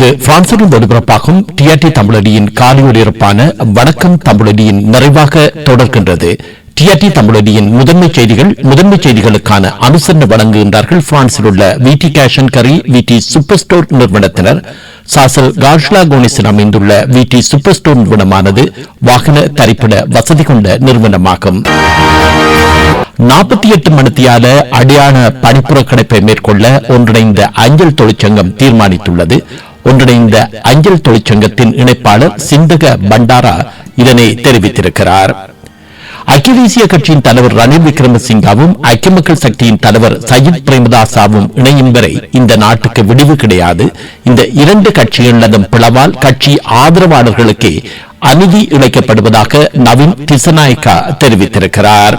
இது பிரான்சிலும் ஒலிபரப்பாகும் டிஆர்டி தமிழடியின் காலை ஒலிபரப்பான வணக்கம் தமிழடியின் நிறைவாக தொடர்கின்றது. டிஆர்டி தமிழடியின் முதன்மை செய்திகள் முதன்மை செய்திகளுக்கான அனுசரணை வழங்குகின்றார்கள் பிரான்சில் உள்ள விடி கேஷன் கரி விடி சூப்பர் ஸ்டோர் நிறுவனத்தினர். சாசல் கார்ஷ்லா கோனிஸில் அமைந்துள்ள விடி சூப்பர் ஸ்டோர் நிறுவனமானது வாகன தரிப்பிட வசதி கொண்ட நிறுவனமாகும். நாற்பத்தி எட்டு மணித்தியால அடையாள பணிப்புற கிடைப்பை மேற்கொள்ள ஒன்றிணைந்த அஞ்சல் தொழிற்சங்கம் தீர்மானித்துள்ளது. ஒன்றிணைந்த அஞ்சல் தொழிற்சங்கத்தின் இணைப்பாளர் சிந்தக பண்டாரா இதனை தெரிவித்திருக்கிறார். ஐக்கிய தேசிய கட்சியின் தலைவர் ரணில் விக்ரமசிங்காவும் ஐக்கிய மக்கள் சக்தியின் தலைவர் சயித் பிரேமதாசாவும் இணையும் வரை இந்த நாட்டுக்கு விடிவு கிடையாது. இந்த இரண்டு கட்சிகளதும் பிளவால் கட்சி ஆதரவாளர்களுக்கே அநீதி இழைக்கப்படுவதாக நவீன் திசநாயக்கா தெரிவித்திருக்கிறார்.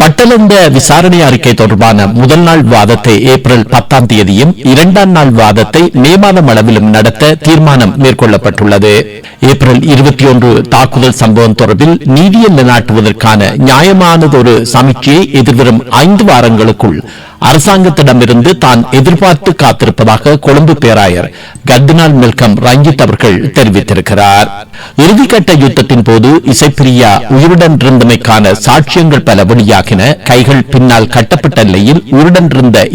பட்டலந்த விசாரணை அறிக்கை தொடர்பான முதல் நாள் வாதத்தை ஏப்ரல் பத்தாம் தேதியும் இரண்டாம் நாள் வாதத்தை மே மாதம் அளவிலும் நடத்த தீர்மானம் மேற்கொள்ளப்பட்டுள்ளது. ஏப்ரல் இருபத்தி ஒன்று தாக்குதல் சம்பவம் தொடர்பில் நீதியை நிலைநாட்டுவதற்கான நியாயமானதொரு சமீட்சையை எதிர்வரும் ஐந்து வாரங்களுக்குள் அரசாங்கத்திடமிருந்து தான் எதிர்பார்த்து காத்திருப்பதாக கொழும்பு பேராயர் கர்தினால் மில்கம் ரஞ்சித் அவர்கள் தெரிவித்திருக்கிறார். இறுதிக்கட்ட யுத்தத்தின் போது இசைப்பிரியா உயிருடன் இருந்தமைக்கான சாட்சியங்கள் பல வெளியாக வெளியாகின கைகள் பின்னால் கட்டப்பட்ட நிலையில் உயிருடன்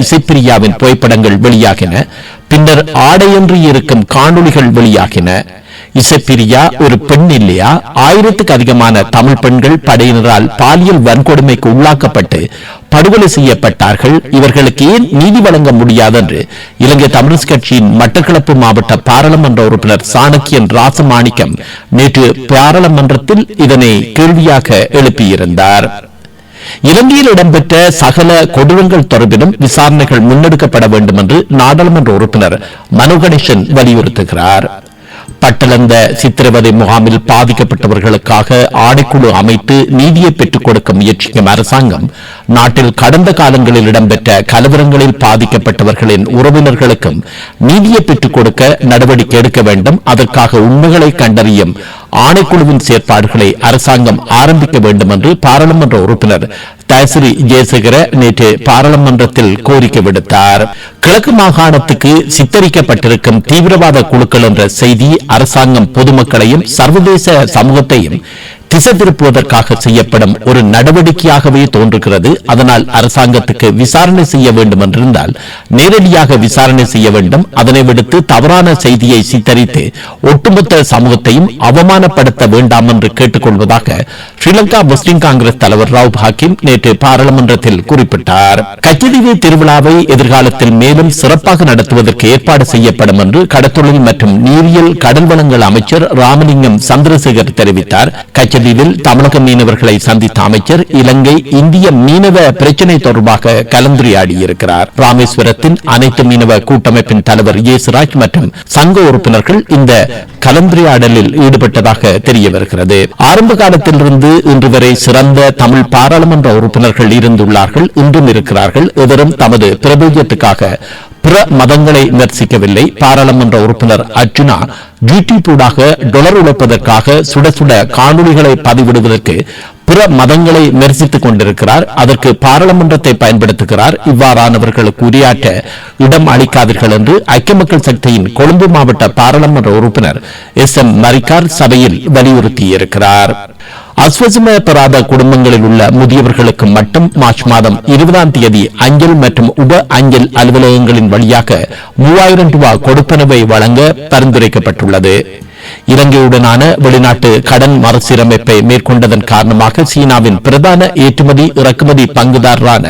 இசைப்பிரியாவின் புகைப்படங்கள் வெளியாகின பின்னர் ஆடையின்றி இருக்கும் காணொளிகள் வெளியாகின. இசைப்பிரியா ஒரு பெண் இல்லையா? ஆயிரத்துக்கு அதிகமான தமிழ் பெண்கள் படையினரால் பாலியல் வன்கொடுமைக்கு உள்ளாக்கப்பட்டு படுகொலை செய்யப்பட்டார்கள். இவர்களுக்கு ஏன் நீதி வழங்க முடியாது என்று இலங்கை தமிழரசு கட்சியின் மட்டக்களப்பு மாவட்ட பாராளுமன்ற உறுப்பினர் சாணக்கியன் ராசமாணிக்கம் நேற்று பாராளுமன்றத்தில் இதனை கேள்வியாக எழுப்பியிருந்தார். இலங்கையில் இடம்பெற்ற சகல கொடூரங்கள் தொடர்பிலும் விசாரணைகள் முன்னெடுக்கப்பட வேண்டும் என்று நாடாளுமன்ற உறுப்பினர் மனு கணேசன் வலியுறுத்துகிறார். பட்டளந்த சித்திரவதை முகாமில் பாதிக்கப்பட்டவர்களுக்காக ஆணைக்குழு அமைத்து நீதியை பெற்றுக் கொடுக்க முயற்சிக்கும் அரசாங்கம் நாட்டில் கடந்த காலங்களில் இடம்பெற்ற கலவரங்களில் பாதிக்கப்பட்டவர்களின் உறவினர்களுக்கும் நீதியை பெற்றுக் கொடுக்க நடவடிக்கை எடுக்க வேண்டும். அதற்காக உண்மைகளை கண்டறியும் ஆணைக்குழுவின் செயற்பாடுகளை அரசாங்கம் ஆரம்பிக்க வேண்டும் என்று பாராளுமன்ற உறுப்பினர் தயசிரி ஜெயசேகர நேற்று பாராளுமன்றத்தில் கோரிக்கை விடுத்தார். கிழக்கு மாகாணத்துக்கு சித்தரிக்கப்பட்டிருக்கும் தீவிரவாத குழுக்கள் என்ற செய்தி அரசாங்கம் பொதுமக்களையும் சர்வதேச சமூகத்தையும் திசை திருப்புவதற்காக செய்யப்படும் ஒரு நடவடிக்கையாகவே தோன்றுகிறது. அதனால் அரசாங்கத்துக்கு விசாரணை செய்ய வேண்டும் என்றிருந்தால் நேரடியாக விசாரணை செய்ய வேண்டும். அதனை விடுத்து தவறான செய்தியை சித்தரித்து ஒட்டுமொத்த சமூகத்தையும் அவமானப்படுத்த வேண்டாம் என்று கேட்டுக்கொள்வதாக ஸ்ரீலங்கா முஸ்லிம் காங்கிரஸ் தலைவர் ராவ் ஹாக்கிம் நேற்று பாராளுமன்றத்தில் குறிப்பிட்டார். கச்சதீவு திருவிழாவை எதிர்காலத்தில் மேலும் சிறப்பாக நடத்துவதற்கு ஏற்பாடு செய்யப்படும் என்று கடத்தொழில் மற்றும் நீரியல் கடல் வளங்கள் அமைச்சர் ராமலிங்கம் சந்திரசேகர் தெரிவித்தார். கச்சதீவு கச்சதீவில் தமிழக மீனவர்களை சந்தித்த அமைச்சர் இலங்கை இந்திய மீனவ பிரச்சினை தொடர்பாக கலந்துரையாடியிருக்கிறார். ராமேஸ்வரத்தின் அனைத்து மீனவ கூட்டமைப்பின் தலைவர் ஏசுராஜ் மற்றும் சங்க உறுப்பினர்கள் இந்த கலந்துரையாடலில் ஈடுபட்டதாக தெரிய வருகிறது ஆரம்ப காலத்திலிருந்து இன்று வரை சிறந்த தமிழ் பாராளுமன்ற உறுப்பினர்கள் இருந்துள்ளார்கள் இன்றும் இருக்கிறார்கள். எவரும் தமது பிரபஞ்சத்துக்காக பிற மதங்களை விமர்சிக்கவில்லை. பாராளுமன்ற உறுப்பினர் அர்ஜுனா யூடியூப் டொலர் உழைப்பதற்காக சுட சுட காணொலிகளை பதிவிடுவதற்கு பிற மதங்களை விமர்சித்துக் கொண்டிருக்கிறார். அதற்கு பாராளுமன்றத்தை பயன்படுத்துகிறார். இவ்வாறானவர்களுக்கு உரையாற்ற இடம் அளிக்காதீர்கள் என்று ஐக்கிய மக்கள் சக்தியின் கொழும்பு மாவட்ட பாராளுமன்ற உறுப்பினர் எஸ் எம் மரிக்கார் சபையில் வலியுறுத்தியிருக்கிறார். அஸ்வசம பெறாத குடும்பங்களில் உள்ள முதியவர்களுக்கு மட்டும் மார்ச் மாதம் இருபதாம் தேதி அஞ்சல் மற்றும் உப அஞ்சல் அலுவலகங்களின் வழியாக மூவாயிரம் ரூபாய் கொடுப்பனவை வழங்க பரிந்துரைக்கப்பட்டுள்ளது. இலங்கையுடனான வெளிநாட்டு கடன் மறுசீரமைப்பை மேற்கொண்டதன் காரணமாக சீனாவின் பிரதான ஏற்றுமதி இறக்குமதி பங்குதாரரான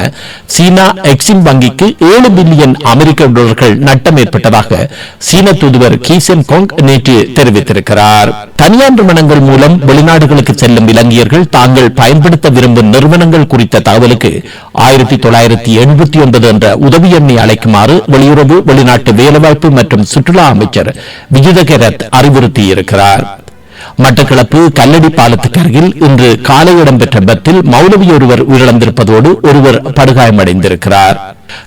சீனா எக்ஸிம் வங்கிக்கு ஏழு பில்லியன் அமெரிக்க டாலர்கள் நட்டம் ஏற்பட்டதாக சீன தூதுவர் கீசென் கோங் நேற்று தெரிவித்திருக்கிறார். தனியார் நிறுவனங்கள் மூலம் வெளிநாடுகளுக்கு செல்லும் இலங்கையர்கள் தாங்கள் பயன்படுத்த விரும்பும் நிறுவனங்கள் குறித்த தகவலுக்கு ஆயிரத்தி தொள்ளாயிரத்தி எண்பத்தி ஒன்பது என்ற உதவி எண்ணை அழைக்குமாறு வெளியுறவு வெளிநாட்டு வேலைவாய்ப்பு மற்றும் சுற்றுலா அமைச்சர் விஜிதகரத் கூறியிருக்கிறார் மட்டக்களப்பு கல்லடி பாலத்துக்கு அருகில் இன்று காலை இடம்பெற்ற விபத்தில் மௌலவி ஒருவர் உயிரிழந்திருப்பதோடு ஒருவர் படுகாயமடைந்திருக்கிறார்.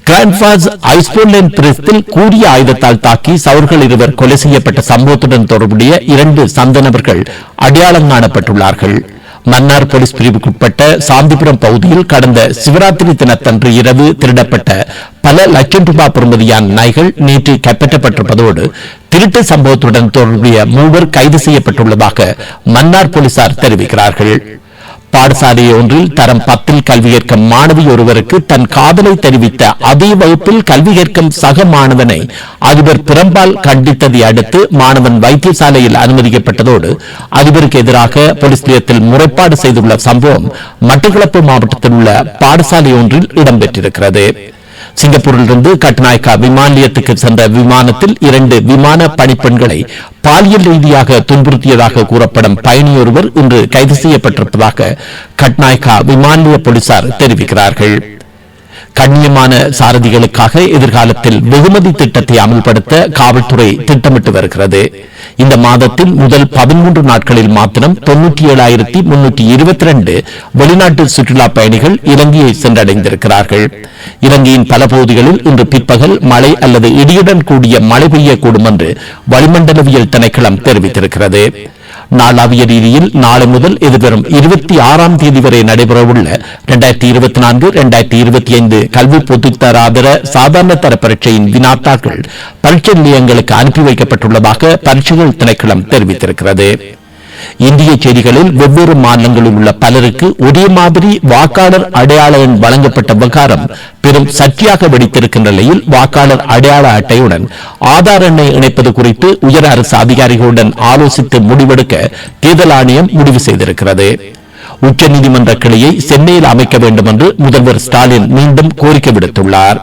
கிராண்ட்பாஸ் ஐஸ்போர்லேண்ட் பிரஸ்தில் கூறிய ஆயுதத்தால் தாக்கி சவர்கள் இருவர் கொலை செய்யப்பட்ட சம்பவத்துடன் தொடர்புடைய இரண்டு சந்தனவர்கள் அடையாளம் காணப்பட்டுள்ளார்கள். மன்னார் போலீஸ் பிரிவுக்குட்பட்ட சாந்திபுரம் பகுதியில் கடந்த சிவராத்திரி தினத்தன்று இரவு திருடப்பட்ட பல லட்சம் ரூபாய் பெறுமதியான நாய்கள் நேற்று கைப்பற்றப்பட்டிருப்பதோடு திருட்டு சம்பவத்துடன் தொடர்புடைய மூவர் கைது செய்யப்பட்டுள்ளதாக மன்னார் போலீசார் தெரிவிக்கிறார்கள். பாடசாலை ஒன்றில் தரம் பத்தில் கல்வி கற்கும் மாணவி ஒருவருக்கு தன் காதலை தெரிவித்த அதே வகுப்பில் கல்வி ஏற்கும் சக மாணவனை அதிபர் பிறம்பால் கண்டித்ததை அடுத்து மாணவன் வைத்தியசாலையில் அனுமதிக்கப்பட்டதோடு அதிபருக்கு எதிராக போலீஸ் நிலையத்தில் முறைப்பாடு செய்துள்ள சம்பவம் மட்டக்களப்பு மாவட்டத்தில் உள்ள பாடசாலை ஒன்றில் இடம்பெற்றிருக்கிறது. சிங்கப்பூரிலிருந்து கட்நாயக்கா விமான நிலையத்துக்கு சென்ற விமானத்தில் இரண்டு விமான பணிப்பெண்களை பாலியல் ரீதியாக துன்புறுத்தியதாக கூறப்படும் பயணியொருவர் இன்று கைது செய்யப்பட்டிருப்பதாக கட்நாயக்கா விமான நிலைய போலீசார் தெரிவிக்கிறார்கள். கண்ணியமான சாரதிகளுக்காக எதிர்காலத்தில் வெகுமதி திட்டத்தை அமல்படுத்த காவல்துறை திட்டமிட்டு வருகிறது. இந்த மாதத்தில் முதல் பதிமூன்று நாட்களில் மாத்திரம் தொன்னூற்றி ஏழாயிரத்தி முன்னூற்றி இருபத்தி ரெண்டு வெளிநாட்டு சுற்றுலா பயணிகள் இலங்கையை சென்றடைந்திருக்கிறார்கள். இலங்கையின் பல பகுதிகளில் இன்று பிற்பகல் மழை அல்லது இடியுடன் கூடிய மழை பெய்யக்கூடும் என்று வளிமண்டலவியல் திணைக்களம் தெரிவித்திருக்கிறது. நாளாவிய ரீதியில் நாளை முதல் எதிர்வரும் இருபத்தி ஆறாம் தேதி வரை நடைபெறவுள்ள இரண்டாயிரத்தி இருபத்தி நான்கு இரண்டாயிரத்தி இருபத்தி ஐந்து கல்வி பொதுத்தராதர சாதாரண தர பரீட்சையின் வினாத்தாக்கள் பரீட்சை நிலையங்களுக்கு அனுப்பி வைக்கப்பட்டுள்ளதாக பரீட்சைகள் திணைக்களம் தெரிவித்திருக்கிறது. இந்திய செய்திகளில் வெவ்வேறு மாநிலங்களில் உள்ள பலருக்கு ஒரே மாதிரி வாக்காளர் அடையாள எண் வழங்கப்பட்ட விவகாரம் பெரும் சர்ச்சையாக வெடித்திருக்கின்ற நிலையில் வாக்காளர் அடையாள அட்டையுடன் ஆதார் எண்ணை இணைப்பது குறித்து உயர் அரசு அதிகாரிகளுடன் ஆலோசித்து முடிவெடுக்க தேர்தல் ஆணையம் முடிவு செய்திருக்கிறது. உச்சநீதிமன்ற கிளையை சென்னையில் அமைக்க வேண்டும் என்று முதல்வர் ஸ்டாலின் மீண்டும் கோரிக்கை விடுத்துள்ளார்.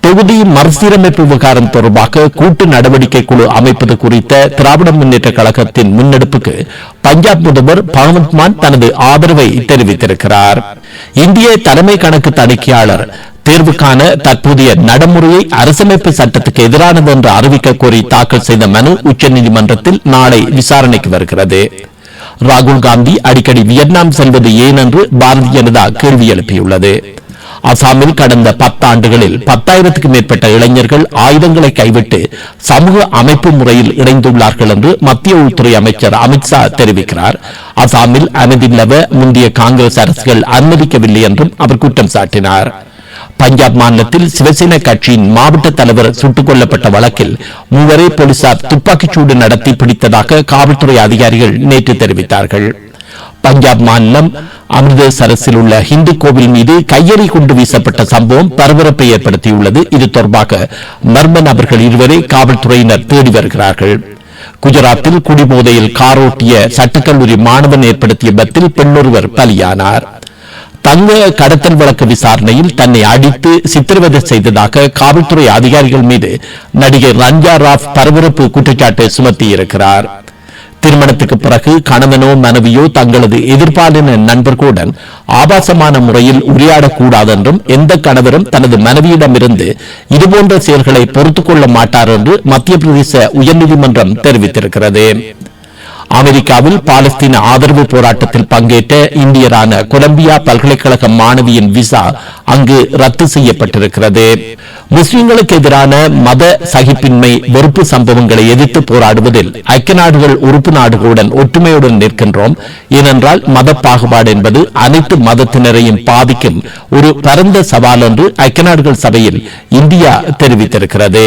தொகுதி மறுசீரமைப்பு விவகாரம் தொடர்பாக கூட்டு நடவடிக்கை குழு அமைப்பது குறித்த திராவிட முன்னேற்ற கழகத்தின் முன்னெடுப்புக்கு பஞ்சாப் முதல்வர் பகவந்த் மான் தனது ஆதரவை தெரிவித்திருக்கிறார். இந்திய தலைமை கணக்கு தணிக்கையாளர் தேர்வுக்கான தற்போதைய நடைமுறையை அரசமைப்பு சட்டத்துக்கு எதிரானது என்று அறிவிக்க கோரி தாக்கல் செய்த மனு உச்சநீதிமன்றத்தில் நாளை விசாரணைக்கு வருகிறது. ராகுல் காந்தி அடிக்கடி வியட்நாம் செல்வது ஏன் என்று பாரதிய ஜனதா கேள்வி எழுப்பியுள்ளது. அசாமில் கடந்த பத்தாண்டுகளில் பத்தாயிரத்துக்கு மேற்பட்ட இளைஞர்கள் ஆயுதங்களை கைவிட்டு சமூக அமைப்பு முறையில் இணைந்துள்ளார்கள் என்று மத்திய உள்துறை அமைச்சர் அமித்ஷா தெரிவிக்கிறார். அசாமில் அமைதி நிலவ முந்தைய காங்கிரஸ் அரசுகள் அனுமதிக்கவில்லை என்றும் அவர் குற்றம் சாட்டினார். பஞ்சாப் மாநிலத்தில் சிவசேனா கட்சியின் மாவட்ட தலைவர் சுட்டுக் கொல்லப்பட்ட வழக்கில் மூவரை போலீசார் துப்பாக்கிச்சூடு நடத்தி பிடித்ததாக காவல்துறை அதிகாரிகள் நேற்று தெரிவித்தார்கள். பஞ்சாப் மாநிலம் அமிர்தசரஸில் உள்ள ஹிந்து கோவில் மீது கையெறி குண்டு வீசப்பட்ட சம்பவம் பரபரப்பை ஏற்படுத்தியுள்ளது. இது தொடர்பாக மர்ம நபர்கள் இருவரை காவல்துறையினர் தேடி வருகிறார்கள். குஜராத்தில் குடிபோதையில் காரோட்டிய சட்டக்கல்லூரி மாணவன் ஏற்படுத்திய விபத்தில் பெண்ணொருவர் பலியானார். தங்க கடத்தல் வழக்கு விசாரணையில் தன்னை அடித்து சித்திரவதை செய்ததாக காவல்துறை அதிகாரிகள் மீது நடிகர் ரஞ்சா ராவ் பரபரப்பு குற்றச்சாட்டு சுமத்தியிருக்கிறார். திருமணத்துக்கு பிறகு கணவனோ மனைவியோ தங்களது எதிர்பாலின நண்பர்களுடன் ஆபாசமான முறையில் உரையாடக்கூடாது என்றும் எந்த கணவரும் தனது மனைவியிடமிருந்து இதுபோன்ற செயல்களை பொறுத்துக் கொள்ள மாட்டார் என்று மத்திய பிரதேச உயர்நீதிமன்றம் தெரிவித்திருக்கிறது. அமெரிக்காவில் பாலஸ்தீன ஆதரவு போராட்டத்தில் பங்கேற்ற இந்தியரான கொலம்பியா பல்கலைக்கழக மாணவியின் விசா அங்கு ரத்து செய்யப்பட்டிருக்கிறது. முஸ்லிம்களுக்கு எதிரான மத சகிப்பின்மை வெறுப்பு சம்பவங்களை எதிர்த்து போராடுவதில் ஐக்கிய நாடுகள் உறுப்பு நாடுகளுடன் ஒற்றுமையுடன் நிற்கின்றோம். ஏனென்றால் மத பாகுபாடு என்பது அனைத்து மதத்தினரையும் பாதிக்கும் ஒரு பரந்த சவால் என்று ஐக்கிய நாடுகள் சபையில் இந்தியா தெரிவித்திருக்கிறது.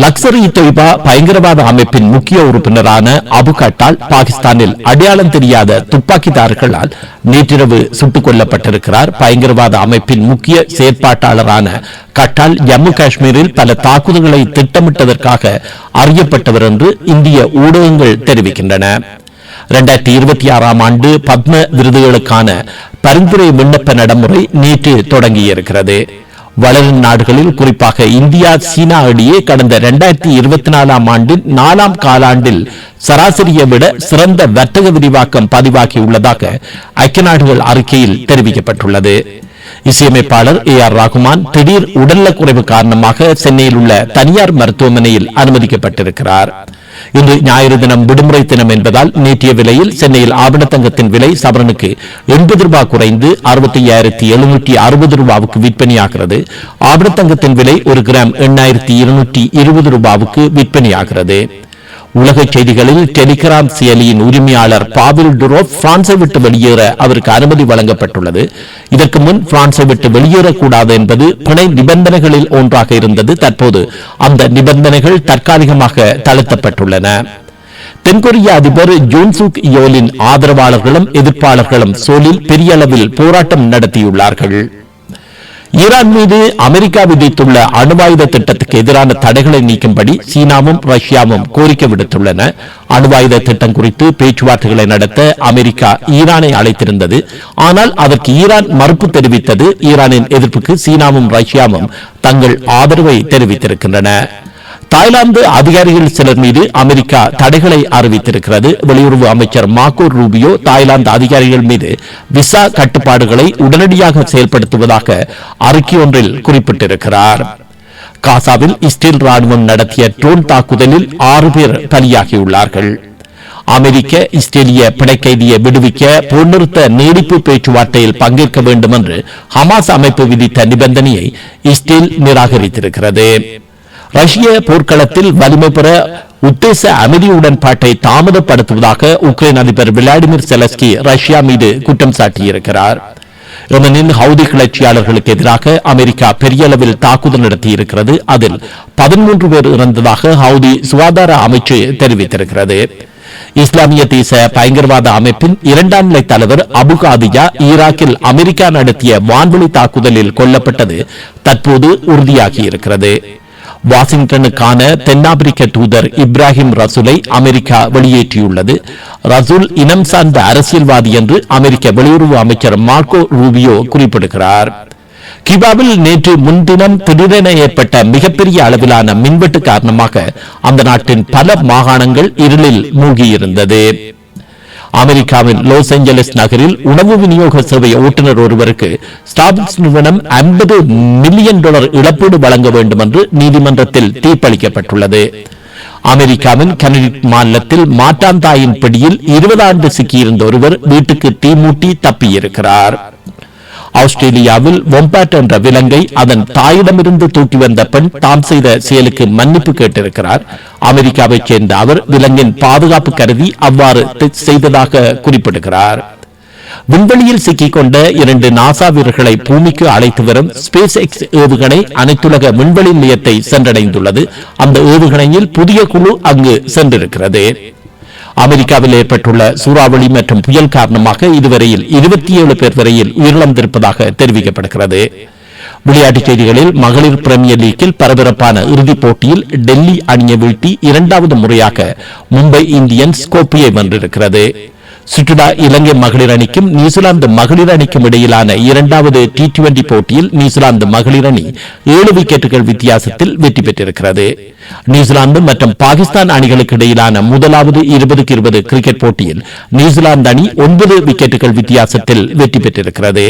லக்சரி தொய்பா பயங்கரவாத அமைப்பின் முக்கிய உறுப்பினரான அபு கட்டால் பாகிஸ்தானில் அடையாளம் தெரியாத துப்பாக்கிதாரர்களால் நேற்றிரவு சுட்டுக் கொல்லப்பட்டிருக்கிறார் பயங்கரவாத அமைப்பின் முக்கிய செயற்பாட்டாளரான கட்டால் ஜம்மு காஷ்மீரில் பல தாக்குதல்களை திட்டமிட்டதற்காக அறியப்பட்டவர் என்று இந்திய ஊடகங்கள் தெரிவிக்கின்றன. இரண்டாயிரத்தி இருபத்தி ஆறாம் ஆண்டு பத்ம விருதுகளுக்கான பரிந்துரை விண்ணப்ப நடைமுறை நேற்று தொடங்கியிருக்கிறது. வளரும் நாடுகளில் குறிப்பாக இந்தியா சீனா இடையே கடந்த இரண்டாயிரத்தி இருபத்தி நாலாம் ஆண்டின் நாலாம் காலாண்டில் சராசரியை விட சிறந்த வர்த்தக விரிவாக்கம் பதிவாகியுள்ளதாக ஐக்கிய நாடுகள் அறிக்கையில் தெரிவிக்கப்பட்டுள்ளது. இசையமைப்பாளர் ஏ ஆர் ரகுமான் திடீர் உடல்நலக்குறைவு காரணமாக சென்னையில் உள்ள தனியார் மருத்துவமனையில் அனுமதிக்கப்பட்டிருக்கிறார். இன்று ஞாயிறு தினம் விடுமுறை தினம் என்பதால் நீட்டிய விலையில் சென்னையில் ஆபணத்தங்கத்தின் விலை சவரனுக்கு எண்பது ரூபாய் குறைந்து அறுபத்தி ஐயாயிரத்தி எழுநூற்றி அறுபது ரூபாவுக்கு விற்பனையாகிறது. ஆபணத்தங்கத்தின் விலை ஒரு கிராம் எண்ணாயிரத்தி இருநூற்றி இருபது ரூபாவுக்கு விற்பனையாகிறது. உலக செய்திகளில் டெலிகிராம் செயலியின் உரிமையாளர் பாவில் டுரோ பிரான்சை விட்டு வெளியேற அவருக்கு அனுமதி வழங்கப்பட்டுள்ளது. இதற்கு முன் பிரான்சை விட்டு வெளியேறக்கூடாது என்பது பிணை நிபந்தனைகளில் ஒன்றாக இருந்தது. தற்போது அந்த நிபந்தனைகள் தற்காலிகமாக தளர்த்தப்பட்டுள்ளன. தென்கொரிய அதிபர் ஜூன்சுக் யோலின் ஆதரவாளர்களும் எதிர்ப்பாளர்களும் சோலில் பெரிய அளவில் போராட்டம் நடத்தியுள்ளார்கள். ஈரான் மீது அமெரிக்கா விதித்துள்ள அணுவாயுத திட்டத்துக்கு எதிரான தடைகளை நீக்கும்படி சீனாவும் ரஷ்யாவும் கோரிக்கை விடுத்துள்ளன. அணுவாயுத திட்டம் குறித்து பேச்சுவார்த்தைகளை நடத்த அமெரிக்கா ஈரானை அழைத்திருந்தது. ஆனால் அதற்கு ஈரான் மறுப்பு தெரிவித்தது. ஈரானின் எதிர்ப்புக்கு சீனாவும் ரஷ்யாவும் தங்கள் ஆதரவை தெரிவித்திருக்கின்றன. தாய்லாந்து அதிகாரிகள் சிலர் மீது அமெரிக்கா தடைகளை அறிவித்திருக்கிறது. வெளியுறவு அமைச்சர் மார்கோ ரூபியோ தாய்லாந்து அதிகாரிகள் மீது விசா கட்டுப்பாடுகளை உடனடியாக செயல்படுத்துவதாக அறிக்கை ஒன்றில் குறிப்பிட்டிருக்கிறார். காசாவில் இஸ்ரேல் ராணுவம் நடத்திய ட்ரோன் தாக்குதலில் ஆறு பேர் பலியாகியுள்ளார்கள். அமெரிக்க இஸ்ரேலிய பிணைக்கைதியை விடுவிக்க போர்நிறுத்த நீடிப்பு பேச்சுவார்த்தையில் பங்கேற்க வேண்டும் என்று ஹமாஸ் அமைப்பு விதித்த நிபந்தனையை இஸ்ரேல் நிராகரித்திருக்கிறது. ரஷ்ய போர்க்களத்தில் வலிமை பெற உத்தேச அமைதி உடன்பாட்டை தாமதப்படுத்துவதாக உக்ரைன் அதிபர் விளாடிமிர் செலஸ்கி ரஷ்யா மீது குற்றம் சாட்டியிருக்கிறார். யெமனின் ஹவுதி கிளர்ச்சியாளர்களுக்கு எதிராக அமெரிக்கா பெரிய அளவில் தாக்குதல் நடத்தியிருக்கிறது. அதில் பதிமூன்று பேர் இறந்ததாக ஹவுதி சுகாதார அமைச்சு தெரிவித்திருக்கிறது. இஸ்லாமிய தேச பயங்கரவாத அமைப்பின் இரண்டாம் நிலை தலைவர் அபுகாதியா ஈராக்கில் அமெரிக்கா நடத்திய வான்வெளி தாக்குதலில் கொல்லப்பட்டது தற்போது உறுதியாகியிருக்கிறது. வாஷிங்டனுக்கான தென்னாப்பிரிக்க தூதர் இப்ராஹிம் ரசூலை அமெரிக்கா வெளியேற்றியுள்ளது. ரசூல் இனம் சார்ந்த அரசியல்வாதி என்று அமெரிக்க வெளியுறவு அமைச்சர் மார்க்கோ ரூபியோ குறிப்பிடுகிறார். கிபாவில் நேற்று முன்தினம் திடீரென ஏற்பட்ட மிகப்பெரிய அளவிலான மின்வெட்டு காரணமாக அந்த நாட்டின் பல மாகாணங்கள் இருளில் மூழ்கியிருந்தது. அமெரிக்காவின் லாஸ் ஏஞ்சலஸ் நகரில் உணவு விநியோக சேவை ஓட்டுநர் ஒருவருக்கு ஸ்டாபிக்ஸ் நிறுவனம் 50 மில்லியன் டாலர் இழப்பீடு வழங்க வேண்டும் என்று நீதிமன்றத்தில் தீர்ப்பளிக்கப்பட்டுள்ளது. அமெரிக்காவின் கனடிக் மாநிலத்தில் மாட்டாந்தாயின் பிடியில் இருபது ஆண்டு சிக்கியிருந்த ஒருவர் வீட்டுக்கு தீமூட்டி தப்பியிருக்கிறார். ஆஸ்திரேலியாவில் வொம்பாட் என்ற விலங்கை அதன் தாயிடமிருந்து தூக்கி வந்த பெண் தாம் செய்த செயலுக்கு மன்னிப்பு கேட்டிருக்கிறார். அமெரிக்காவைச் சேர்ந்த அவர் விலங்கின் பாதுகாப்பு கருதி அவ்வாறு செய்ததாக குறிப்பிடுகிறார். விண்வெளியில் சிக்கிக்கொண்ட இரண்டு நாசா வீரர்களை பூமிக்கு அழைத்து வரும் ஸ்பேஸ் எக்ஸ் ஏவுகணை அனைத்துலக விண்வெளி நிலையத்தை சென்றடைந்துள்ளது. அந்த ஏவுகணையில் புதிய குழு அங்கு சென்றிருக்கிறது. அமெரிக்காவில் ஏற்பட்டுள்ள சூறாவளி மற்றும் புயல் காரணமாக இதுவரையில் இருபத்தி ஏழு பேர் வரையில் உயிரிழந்திருப்பதாக தெரிவிக்கப்படுகிறது. விளையாட்டுச் செய்திகளில் மகளிர் பிரீமியர் லீக்கில் பரபரப்பான இறுதிப் போட்டியில் டெல்லி அணியை வீழ்த்தி இரண்டாவது முறையாக மும்பை இந்தியன்ஸ் கோப்பையை வென்றிருக்கிறது. சுற்றுலா இலங்கை மகளிர் அணிக்கும் நியூசிலாந்து மகளிர் அணிக்கும் இடையிலான இரண்டாவது டி டுவெண்டி போட்டியில் நியூசிலாந்து மகளிர் அணி ஏழு விக்கெட்டுகள் வித்தியாசத்தில் வெற்றி பெற்றிருக்கிறது. நியூசிலாந்து மற்றும் பாகிஸ்தான் அணிகளுக்கு இடையிலான முதலாவது இருபதுக்கு இருபது கிரிக்கெட் போட்டியில் நியூசிலாந்து அணி ஒன்பது விக்கெட்டுகள் வித்தியாசத்தில் வெற்றி பெற்றிருக்கிறது.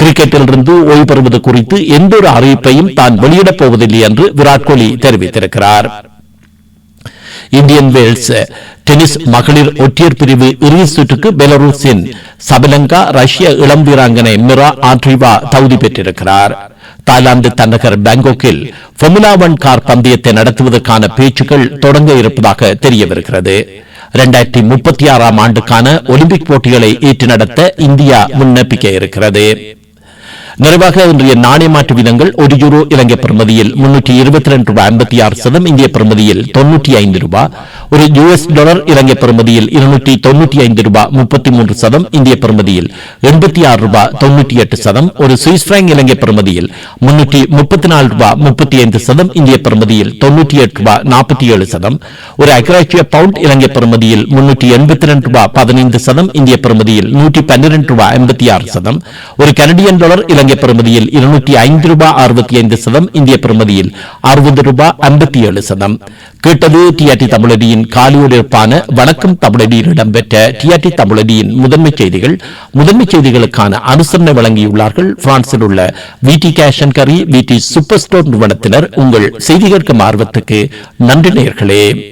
கிரிக்கெட்டிலிருந்து ஓய்வு பெறுவது குறித்து எந்த ஒரு அறிவிப்பையும் தான் வெளியிடப் போவதில்லை என்று விராட் கோலி தெரிவித்திருக்கிறார். இந்தியன் வேல்ஸ் டென்னிஸ் மகளிர் ஒற்றையர் பிரிவு இறுதி சுற்றுக்கு பெலரூசின் சபலங்கா ரஷ்ய இளம் வீராங்கனை மிரா ஆண்ட்ரிவா தகுதி பெற்றிருக்கிறார். தாய்லாந்து தலைநகர் பாங்காக்கில் பொமுலா ஒன் கார் பந்தயத்தை நடத்துவதற்கான பேச்சுக்கள் தொடங்க இருப்பதாக தெரியவிருக்கிறது இரண்டாயிரத்தி முப்பத்தி ஆறாம் ஆண்டுக்கான ஒலிம்பிக் போட்டிகளை ஏற்று நடத்த இந்தியா விண்ணப்பிக்க இருக்கிறது. நிறைவாக இன்றைய நாணய மாற்று விதங்கள் ஒரு யூரோ இலங்கை பிரமதியில் முன்னூற்றி இருபத்தி ரெண்டு ரூபாய் ஐம்பத்தி ஆறு சதம் இந்திய பிரமதியில் தொன்னூற்றி ஐந்து ரூபாய். ஒரு யுஎஸ் டாலர் இலங்கை பிரமதியில் இருநூற்றி தொன்னூற்றி ஐந்து ரூபாய் முப்பத்தி மூன்று சதம் இந்திய பிரமதியில் எண்பத்தி ஆறு ரூபாய் தொன்னூற்றி எட்டு சதம். ஒரு சுவிஸ் பிராங்க் இலங்கை பிரமதியில் முன்னூற்றி முப்பத்தி நாலு ரூபாய் முப்பத்தி ஐந்து சதம் இந்திய பிரமதியில் தொன்னூற்றி எட்டு ரூபாய் நாற்பத்தி ஏழு சதம். ஒரு அக்ராட்சிய பவுண்ட் இலங்கை பிரமதியில் முன்னூற்றி எண்பத்தி ரெண்டு ரூபாய் பதினைந்து சதம் இந்திய பிரமதியில் நூற்றி பன்னிரண்டு ரூபாய் ஐம்பத்தி ஆறு சதம். ஒரு கனடியன் டாலர் இலங்கை பிரமதியில் இருநூற்றி ஐந்து ரூபாய் அறுபத்தி ஐந்து சதம் இந்திய பெறுமதியில் அறுபது ரூபாய் ஐம்பத்தி ஏழு சதம். கேட்டது டிஆர்டி தமிழடியின் காலியொலிப்பான வணக்கம் தமிழடியில் இடம்பெற்ற டிஆர்டி தமிழடியின் முதன்மை செய்திகள். முதன்மை செய்திகளுக்கான அனுசரணை வழங்கியுள்ளார்கள். பிரான்சில் உள்ள வி விடி கேஷன் கரி வி டி சூப்பர் ஸ்டோர் நிறுவனத்தினர். உங்கள் செய்தி கேட்கும் ஆர்வத்துக்கு நன்றி நேயர்களே.